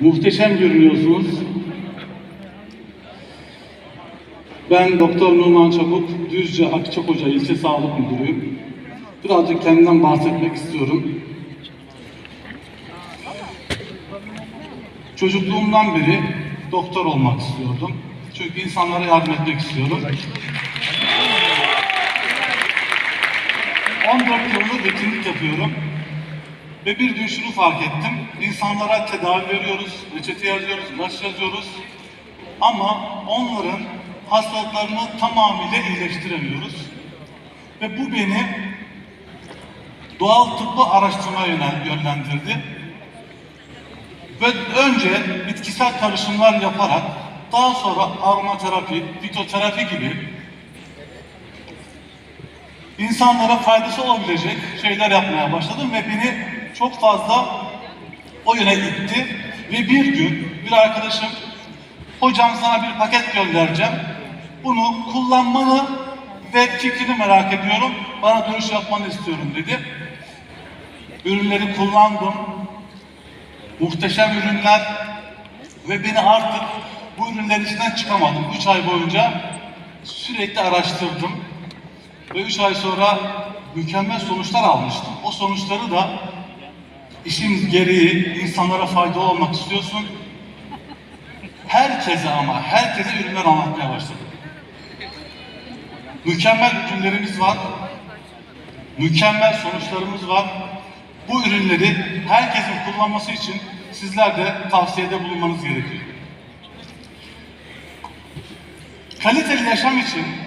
Muhteşem görünüyorsunuz. Ben Doktor Numan Çabuk, Düzce Akçakoca İlçe Sağlık Müdürüyüm. Birazcık kendimden bahsetmek istiyorum. Çocukluğumdan beri doktor olmak istiyordum. Çünkü insanlara yardım etmek istiyorum. 14 yıldır hekimlik yapıyorum. Ve bir gün şunu fark ettim. İnsanlara tedavi veriyoruz, reçete yazıyoruz, ilaç yazıyoruz. Ama onların hastalıklarını tamamıyla iyileştiremiyoruz. Ve bu beni doğal tıbbı araştırmaya yönlendirdi. Ve önce bitkisel karışımlar yaparak daha sonra aromaterapi, fitoterapi gibi insanlara faydası olabilecek şeyler yapmaya başladım ve beni çok fazla o yöne itti. Ve bir gün bir arkadaşım, hocam sana bir paket göndereceğim. Bunu kullanmanı ve fikrini merak ediyorum. Bana dönüş yapmanı istiyorum dedi. Ürünleri kullandım. Muhteşem ürünler ve beni artık bu ürünlerin içinden çıkamadım. 3 ay boyunca sürekli araştırdım. Ve 3 ay sonra mükemmel sonuçlar almıştım. O sonuçları da işimiz gereği insanlara faydalı olmak istiyorsun. Herkese ama herkese ürünler anlatmaya başladım. Mükemmel ürünlerimiz var. Mükemmel sonuçlarımız var. Bu ürünleri herkesin kullanması için sizler de tavsiyede bulunmanız gerekiyor. Kaliteli yaşam için